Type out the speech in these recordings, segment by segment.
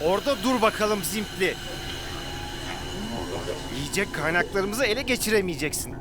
Orada dur bakalım Zimpli. Yiyecek kaynaklarımızı ele geçiremeyeceksin.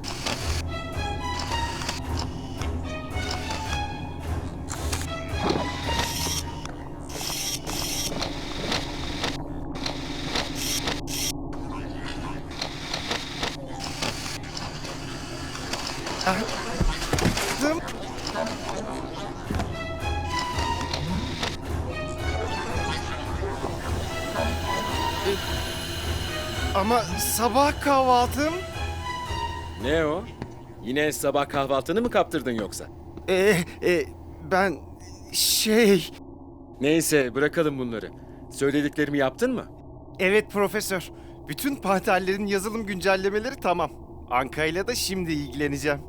Ama sabah kahvaltım... Ne o? Yine sabah kahvaltını mı kaptırdın yoksa? Ee, e, ben şey... Neyse bırakalım bunları. Söylediklerimi yaptın mı? Evet profesör. Bütün panterlerin yazılım güncellemeleri tamam. Anka ile de şimdi ilgileneceğim.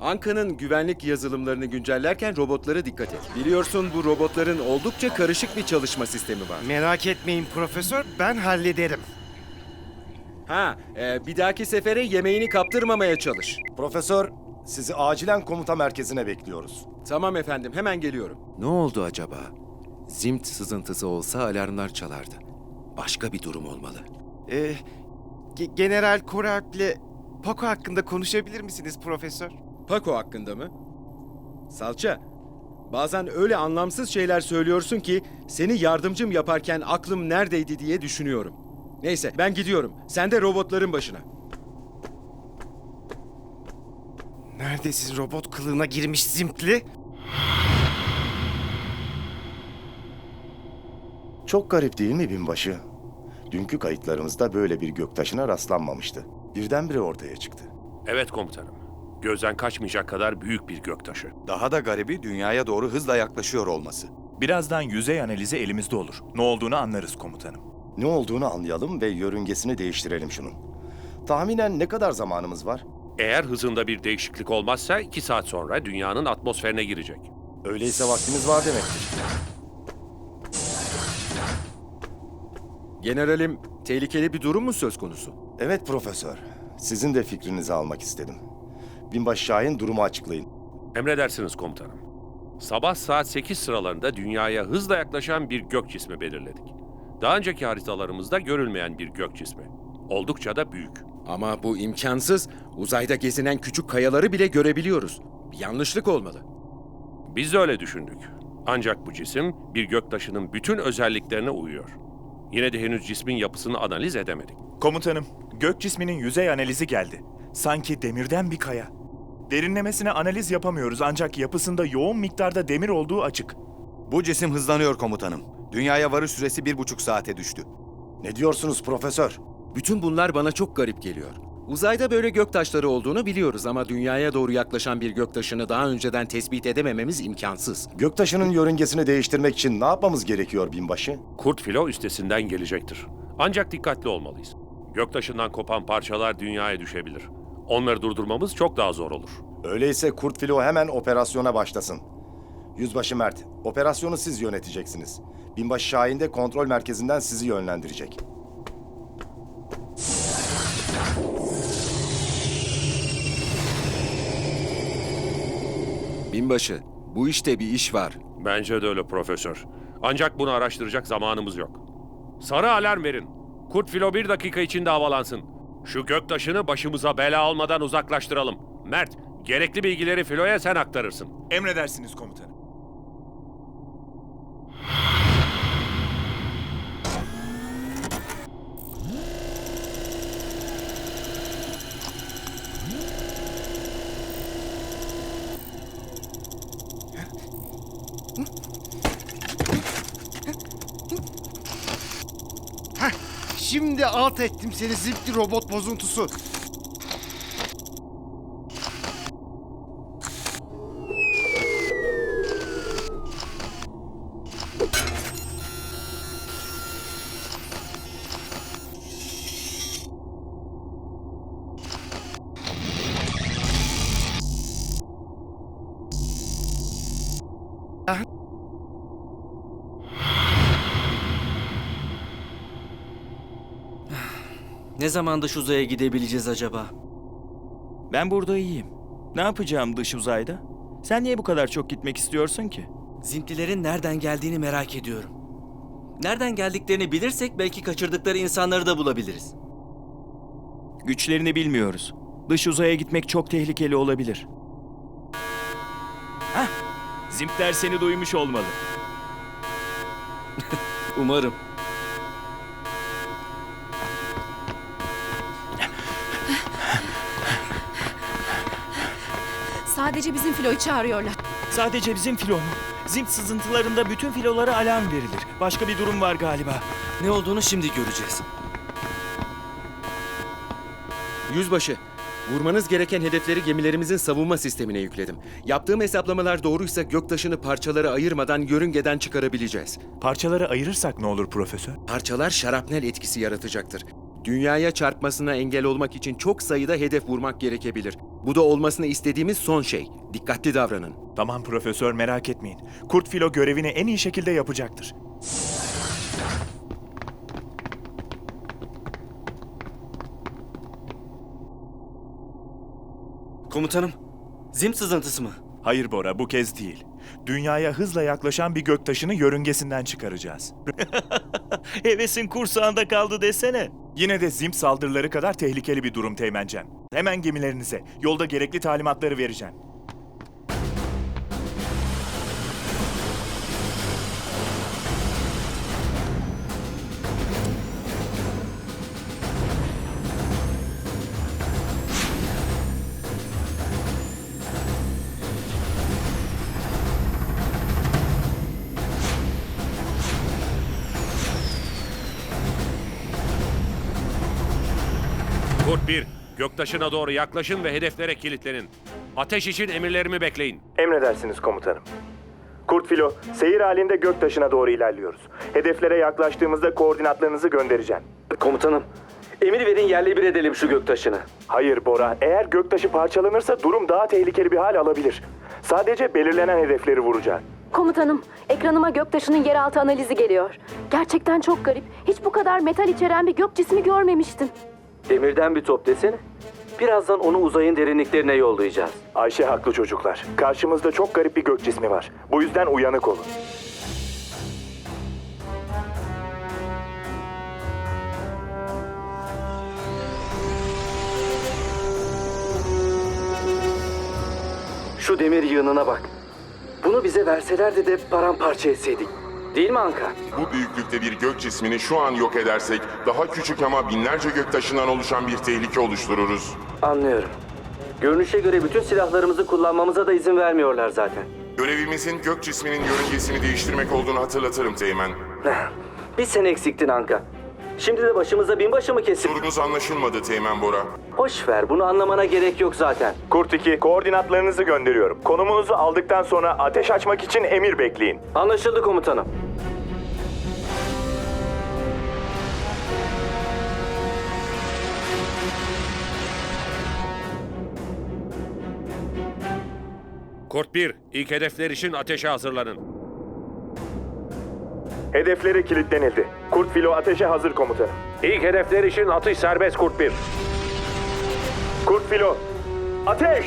Anka'nın güvenlik yazılımlarını güncellerken robotlara dikkat et. Biliyorsun bu robotların oldukça karışık bir çalışma sistemi var. Merak etmeyin profesör, ben hallederim. Ha, e, bir dahaki sefere yemeğini kaptırmamaya çalış. Profesör, sizi acilen komuta merkezine bekliyoruz. Tamam efendim, hemen geliyorum. Ne oldu acaba? Zimt sızıntısı olsa alarmlar çalardı. Başka bir durum olmalı. Ee, Ge- General Koralp ile Paco hakkında konuşabilir misiniz profesör? Paco hakkında mı? Salça, bazen öyle anlamsız şeyler söylüyorsun ki seni yardımcım yaparken aklım neredeydi diye düşünüyorum. Neyse ben gidiyorum. Sen de robotların başına. Neredesin robot kılığına girmiş Zimpli? Çok garip değil mi binbaşı? Dünkü kayıtlarımızda böyle bir göktaşına rastlanmamıştı. Birdenbire ortaya çıktı. Evet komutanım. Gözden kaçmayacak kadar büyük bir göktaşı. Daha da garibi dünyaya doğru hızla yaklaşıyor olması. Birazdan yüzey analizi elimizde olur. Ne olduğunu anlarız komutanım. Ne olduğunu anlayalım ve yörüngesini değiştirelim şunun. Tahminen ne kadar zamanımız var? Eğer hızında bir değişiklik olmazsa iki saat sonra dünyanın atmosferine girecek. Öyleyse vaktimiz var demektir. Generalim, tehlikeli bir durum mu söz konusu? Evet profesör, sizin de fikrinizi almak istedim. Binbaşı Şahin durumu açıklayın. Emredersiniz komutanım. Sabah saat 8 sıralarında dünyaya hızla yaklaşan bir gök cismi belirledik. Daha önceki haritalarımızda görülmeyen bir gök cismi. Oldukça da büyük. Ama bu imkansız. Uzayda gezinen küçük kayaları bile görebiliyoruz. Bir yanlışlık olmalı. Biz de öyle düşündük. Ancak bu cisim bir göktaşının bütün özelliklerine uyuyor. Yine de henüz cismin yapısını analiz edemedik. Komutanım, gök cisminin yüzey analizi geldi. Sanki demirden bir kaya. Derinlemesine analiz yapamıyoruz ancak yapısında yoğun miktarda demir olduğu açık. Bu cisim hızlanıyor komutanım. Dünyaya varış süresi bir buçuk saate düştü. Ne diyorsunuz profesör? Bütün bunlar bana çok garip geliyor. Uzayda böyle göktaşları olduğunu biliyoruz ama dünyaya doğru yaklaşan bir göktaşını daha önceden tespit edemememiz imkansız. Göktaşının yörüngesini değiştirmek için ne yapmamız gerekiyor binbaşı? Kurt filo üstesinden gelecektir. Ancak dikkatli olmalıyız. Göktaşından kopan parçalar dünyaya düşebilir. Onları durdurmamız çok daha zor olur. Öyleyse Kurt Filo hemen operasyona başlasın. Yüzbaşı Mert, operasyonu siz yöneteceksiniz. Binbaşı Şahin de kontrol merkezinden sizi yönlendirecek. Binbaşı, bu işte bir iş var. Bence de öyle profesör. Ancak bunu araştıracak zamanımız yok. Sarı alarm verin. Kurt filo bir dakika içinde havalansın. Şu göktaşını başımıza bela olmadan uzaklaştıralım. Mert, gerekli bilgileri filoya sen aktarırsın. Emredersiniz komutanım. Şimdi alt ettim seni zipli robot bozuntusu. Ne zaman dış uzaya gidebileceğiz acaba? Ben burada iyiyim. Ne yapacağım dış uzayda? Sen niye bu kadar çok gitmek istiyorsun ki? Zintilerin nereden geldiğini merak ediyorum. Nereden geldiklerini bilirsek belki kaçırdıkları insanları da bulabiliriz. Güçlerini bilmiyoruz. Dış uzaya gitmek çok tehlikeli olabilir. Hah! Zimpler seni duymuş olmalı. Umarım. Sadece bizim filoyu çağırıyorlar. Sadece bizim filo mu? Zimp sızıntılarında bütün filolara alarm verilir. Başka bir durum var galiba. Ne olduğunu şimdi göreceğiz. Yüzbaşı, vurmanız gereken hedefleri gemilerimizin savunma sistemine yükledim. Yaptığım hesaplamalar doğruysa göktaşını parçalara ayırmadan yörüngeden çıkarabileceğiz. Parçalara ayırırsak ne olur profesör? Parçalar şarapnel etkisi yaratacaktır. Dünyaya çarpmasına engel olmak için çok sayıda hedef vurmak gerekebilir. Bu da olmasını istediğimiz son şey. Dikkatli davranın. Tamam profesör merak etmeyin. Kurt filo görevini en iyi şekilde yapacaktır. Komutanım, zim sızıntısı mı? Hayır Bora bu kez değil. Dünyaya hızla yaklaşan bir göktaşını yörüngesinden çıkaracağız. Hevesin kursağında kaldı desene. Yine de zimp saldırıları kadar tehlikeli bir durum Teğmencem. Hemen gemilerinize. Yolda gerekli talimatları vereceğim. Göktaşına doğru yaklaşın ve hedeflere kilitlenin. Ateş için emirlerimi bekleyin. Emredersiniz komutanım. Kurt filo, seyir halinde göktaşına doğru ilerliyoruz. Hedeflere yaklaştığımızda koordinatlarınızı göndereceğim. Komutanım, emir verin yerle bir edelim şu göktaşını. Hayır Bora, eğer göktaşı parçalanırsa durum daha tehlikeli bir hal alabilir. Sadece belirlenen hedefleri vuracağız. Komutanım, ekranıma göktaşının yeraltı analizi geliyor. Gerçekten çok garip. Hiç bu kadar metal içeren bir gök cismi görmemiştim. Demirden bir top desene. Birazdan onu uzayın derinliklerine yollayacağız. Ayşe haklı çocuklar. Karşımızda çok garip bir gök cismi var. Bu yüzden uyanık olun. Şu demir yığınına bak. Bunu bize verselerdi de paramparça etseydik. Değil mi Anka? Bu büyüklükte bir gök cismini şu an yok edersek daha küçük ama binlerce göktaşından oluşan bir tehlike oluştururuz. Anlıyorum. Görünüşe göre bütün silahlarımızı kullanmamıza da izin vermiyorlar zaten. Görevimizin gök cisminin yörüngesini değiştirmek olduğunu hatırlatırım Teğmen. Bir sen eksiktin Anka. Şimdi de başımıza binbaşı mı kesin? Sorunuz anlaşılmadı Teğmen Bora. Boş ver, bunu anlamana gerek yok zaten. Kurt 2, koordinatlarınızı gönderiyorum. Konumunuzu aldıktan sonra ateş açmak için emir bekleyin. Anlaşıldı komutanım. Kurt 1, ilk hedefler için ateşe hazırlanın. Hedefleri kilitlenildi. Kurt filo ateşe hazır komutanım. İlk hedefler için atış serbest Kurt 1. Kurt filo. Ateş!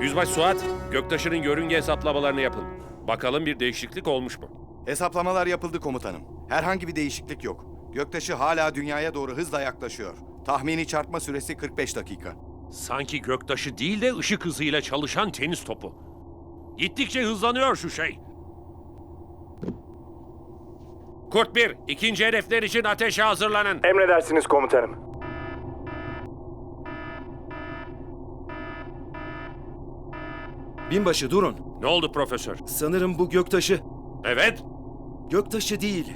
Yüzbaşı Suat, Göktaş'ın yörünge hesaplamalarını yapın. Bakalım bir değişiklik olmuş mu? Hesaplamalar yapıldı komutanım. Herhangi bir değişiklik yok. Göktaşı hala dünyaya doğru hızla yaklaşıyor. Tahmini çarpma süresi 45 dakika. Sanki göktaşı değil de ışık hızıyla çalışan tenis topu. Gittikçe hızlanıyor şu şey. Kurt 1, ikinci hedefler için ateşe hazırlanın. Emredersiniz komutanım. Binbaşı durun. Ne oldu profesör? Sanırım bu göktaşı. Evet, Göktaşı değil.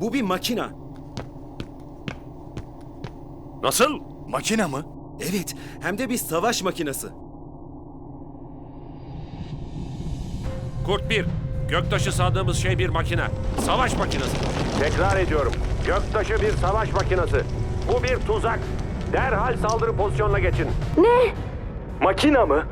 Bu bir makina. Nasıl? Makina mı? Evet, hem de bir savaş makinesi. Kurt 1, göktaşı sandığımız şey bir makine. Savaş makinesi. Tekrar ediyorum. Göktaşı bir savaş makinesi. Bu bir tuzak. Derhal saldırı pozisyonuna geçin. Ne? Makina mı?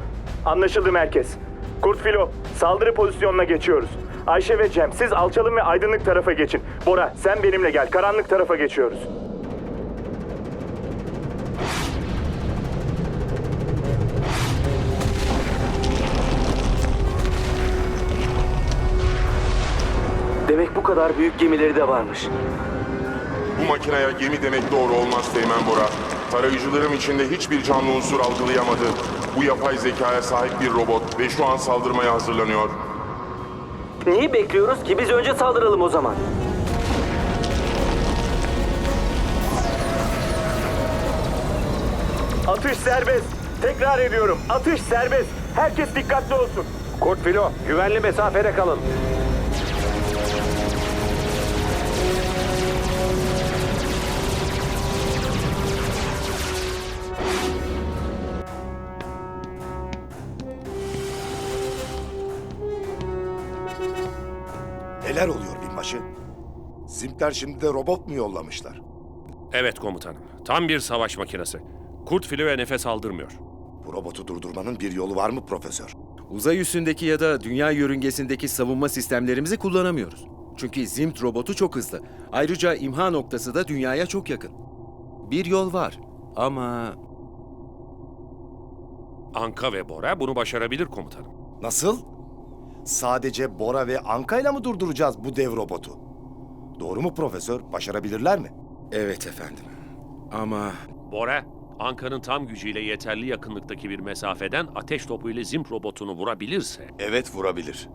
Anlaşıldı merkez. Kurt Filo, saldırı pozisyonuna geçiyoruz. Ayşe ve Cem, siz alçalın ve aydınlık tarafa geçin. Bora, sen benimle gel. Karanlık tarafa geçiyoruz. Kadar büyük gemileri de varmış. Bu makineye gemi demek doğru olmaz Teğmen Bora. Tarayıcılarım içinde hiçbir canlı unsur algılayamadı. Bu yapay zekaya sahip bir robot ve şu an saldırmaya hazırlanıyor. Niye bekliyoruz ki? Biz önce saldıralım o zaman. Atış serbest. Tekrar ediyorum. Atış serbest. Herkes dikkatli olsun. Kurt Filo, güvenli mesafede kalın. Neler oluyor binbaşı? Zimpler şimdi de robot mu yollamışlar? Evet komutanım. Tam bir savaş makinesi. Kurt Filo'ya nefes aldırmıyor. Bu robotu durdurmanın bir yolu var mı profesör? Uzay üstündeki ya da dünya yörüngesindeki savunma sistemlerimizi kullanamıyoruz. Çünkü Zimt robotu çok hızlı. Ayrıca imha noktası da dünyaya çok yakın. Bir yol var ama Anka ve Bora bunu başarabilir komutanım. Nasıl? Sadece Bora ve Anka'yla mı durduracağız bu dev robotu? Doğru mu profesör? Başarabilirler mi? evet efendim. Ama Bora, Anka'nın tam gücüyle yeterli yakınlıktaki bir mesafeden ateş topuyla Zimp robotunu vurabilirse... Evet vurabilir.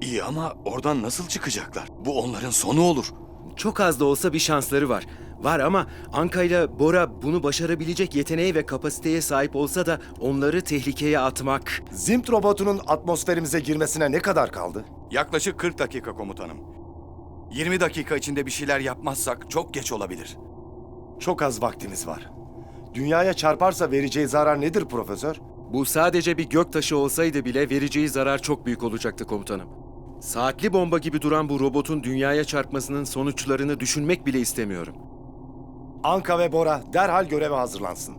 İyi ama oradan nasıl çıkacaklar? Bu onların sonu olur. çok az da olsa bir şansları var. Var ama Anka ile Bora bunu başarabilecek yeteneğe ve kapasiteye sahip olsa da onları tehlikeye atmak Zimp robotunun atmosferimize girmesine ne kadar kaldı? Yaklaşık 40 dakika komutanım. 20 dakika içinde bir şeyler yapmazsak çok geç olabilir. Çok az vaktimiz var. Dünyaya çarparsa vereceği zarar nedir profesör? Bu sadece bir göktaşı olsaydı bile vereceği zarar çok büyük olacaktı komutanım. Saatli bomba gibi duran bu robotun dünyaya çarpmasının sonuçlarını düşünmek bile istemiyorum. Anka ve Bora derhal göreve hazırlansın.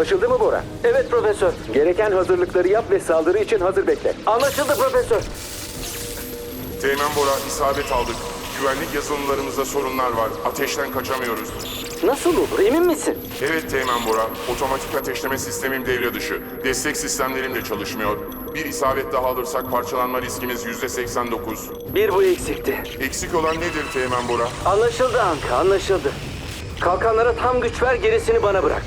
Anlaşıldı mı Bora? Evet profesör. Gereken hazırlıkları yap ve saldırı için hazır bekle. Anlaşıldı profesör. Teğmen Bora isabet aldık. Güvenlik yazılımlarımızda sorunlar var. Ateşten kaçamıyoruz. Nasıl olur? Emin misin? Evet Teğmen Bora, otomatik ateşleme sistemim devre dışı. Destek sistemlerim de çalışmıyor. Bir isabet daha alırsak parçalanma riskimiz yüzde 89. Bir bu eksikti. Eksik olan nedir Teğmen Bora? Anlaşıldı Anka, anlaşıldı. Kalkanlara tam güç ver, gerisini bana bırak.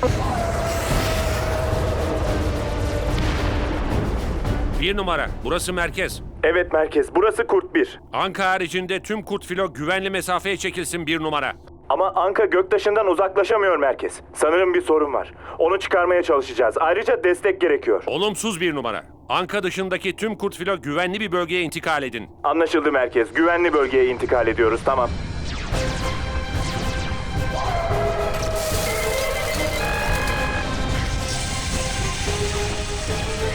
Bir numara, burası merkez. Evet merkez, burası Kurt 1. Anka haricinde tüm Kurt Filo güvenli mesafeye çekilsin bir numara. Ama Anka göktaşından uzaklaşamıyor merkez. Sanırım bir sorun var. Onu çıkarmaya çalışacağız. Ayrıca destek gerekiyor. Olumsuz bir numara. Anka dışındaki tüm Kurt Filo güvenli bir bölgeye intikal edin. Anlaşıldı merkez. Güvenli bölgeye intikal ediyoruz. Tamam.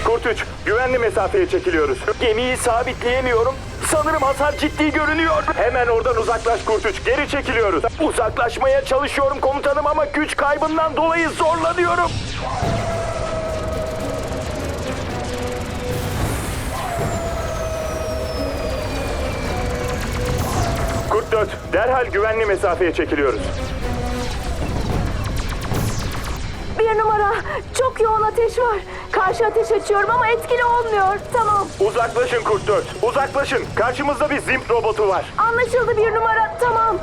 Kurt 3, güvenli mesafeye çekiliyoruz. Gemiyi sabitleyemiyorum. Sanırım hasar ciddi görünüyor. Hemen oradan uzaklaş Kurt 3. Geri çekiliyoruz. Uzaklaşmaya çalışıyorum komutanım ama güç kaybından dolayı zorlanıyorum. Kurt 4, derhal güvenli mesafeye çekiliyoruz. Bir numara. Çok yoğun ateş var. Karşı ateş açıyorum ama etkili olmuyor. Tamam. Uzaklaşın Kurt 4, uzaklaşın. Karşımızda bir Zimp robotu var. Anlaşıldı bir numara. Tamam.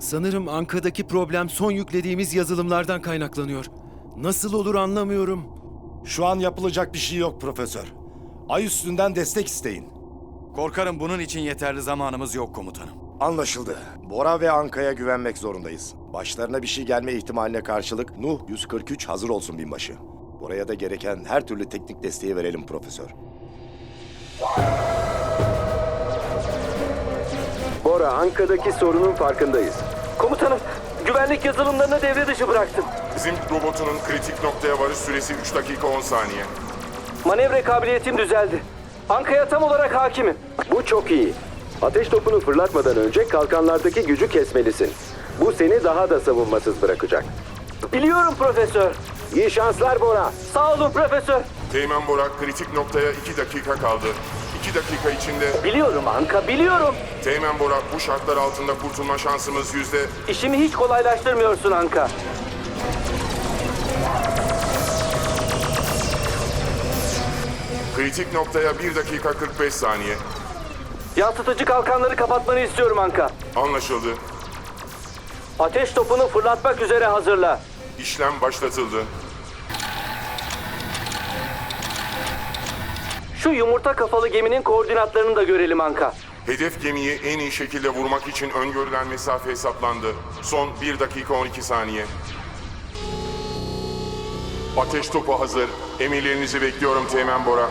Sanırım Anka'daki problem son yüklediğimiz yazılımlardan kaynaklanıyor. Nasıl olur anlamıyorum. Şu an yapılacak bir şey yok profesör. Ay üstünden destek isteyin. Korkarım bunun için yeterli zamanımız yok komutanım. Anlaşıldı. Bora ve Anka'ya güvenmek zorundayız. Başlarına bir şey gelme ihtimaline karşılık Nuh 143 hazır olsun binbaşı. Bora'ya da gereken her türlü teknik desteği verelim profesör. Bora, Anka'daki sorunun farkındayız. Komutanım, güvenlik yazılımlarını devre dışı bıraktım. Bizim robotunun kritik noktaya varış süresi 3 dakika 10 saniye. Manevra kabiliyetim düzeldi. Anka'ya tam olarak hakimim. Bu çok iyi. Ateş topunu fırlatmadan önce kalkanlardaki gücü kesmelisin. Bu seni daha da savunmasız bırakacak. Biliyorum profesör. İyi şanslar Bora. Sağ olun profesör. Teğmen Bora kritik noktaya 2 dakika kaldı. 2 dakika içinde Biliyorum Anka, biliyorum. Teğmen Bora bu şartlar altında kurtulma şansımız yüzde... İşimi hiç kolaylaştırmıyorsun Anka. Kritik noktaya 1 dakika 45 saniye. Yansıtıcı kalkanları kapatmanı istiyorum Anka. Anlaşıldı. Ateş topunu fırlatmak üzere hazırla. İşlem başlatıldı. Şu yumurta kafalı geminin koordinatlarını da görelim Anka. Hedef gemiyi en iyi şekilde vurmak için öngörülen mesafe hesaplandı. Son 1 dakika 12 saniye. Ateş topu hazır. Emirlerinizi bekliyorum Teğmen Bora.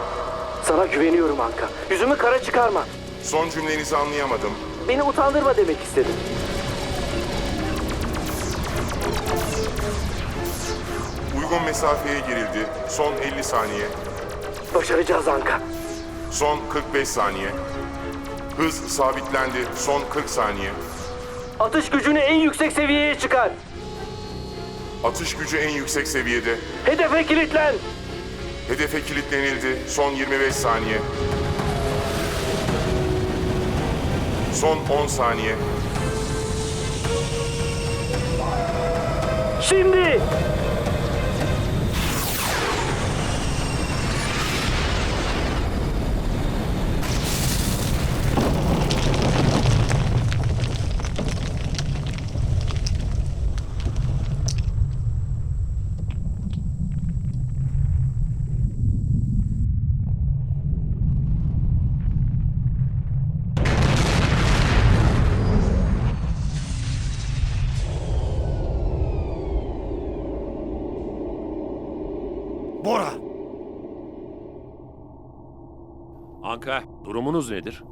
Sana güveniyorum Anka. Yüzümü kara çıkarma. Son cümlenizi anlayamadım. Beni utandırma demek istedim. Uygun mesafeye girildi. Son 50 saniye. Başaracağız Anka. Son 45 saniye. Hız sabitlendi. Son 40 saniye. Atış gücünü en yüksek seviyeye çıkar. Atış gücü en yüksek seviyede. Hedefe kilitlen. Hedefe kilitlenildi. Son 25 saniye. Son 10 saniye. Şimdi. Anka, durumunuz nedir?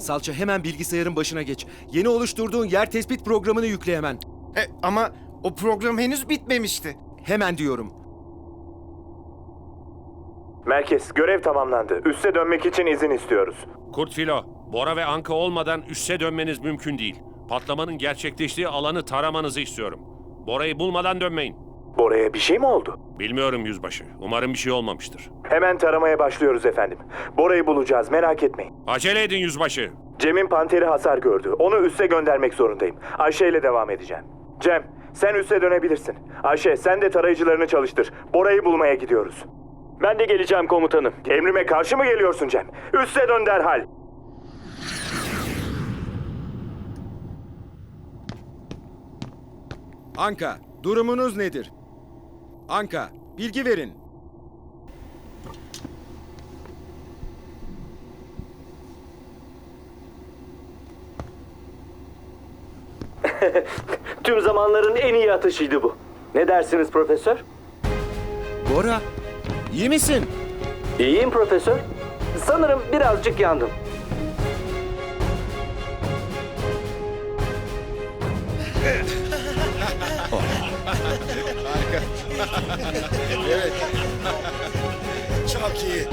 Salça hemen bilgisayarın başına geç. Yeni oluşturduğun yer tespit programını yükle hemen. E, ama o program henüz bitmemişti. Hemen diyorum. Merkez, görev tamamlandı. Üste dönmek için izin istiyoruz. Kurt Filo, Bora ve Anka olmadan üsse dönmeniz mümkün değil. Patlamanın gerçekleştiği alanı taramanızı istiyorum. Bora'yı bulmadan dönmeyin. Bora'ya bir şey mi oldu? Bilmiyorum yüzbaşı. Umarım bir şey olmamıştır. Hemen taramaya başlıyoruz efendim. Bora'yı bulacağız, merak etmeyin. Acele edin yüzbaşı. Cem'in panteri hasar gördü. Onu üste göndermek zorundayım. Ayşe ile devam edeceğim. Cem, sen üste dönebilirsin. Ayşe, sen de tarayıcılarını çalıştır. Bora'yı bulmaya gidiyoruz. Ben de geleceğim komutanım. Emrime karşı mı geliyorsun Cem? Üste dön derhal. Anka, durumunuz nedir? Anka, bilgi verin. Tüm zamanların en iyi atışıydı bu. Ne dersiniz profesör? Bora, iyi misin? İyiyim profesör. Sanırım birazcık yandım. Çok iyi.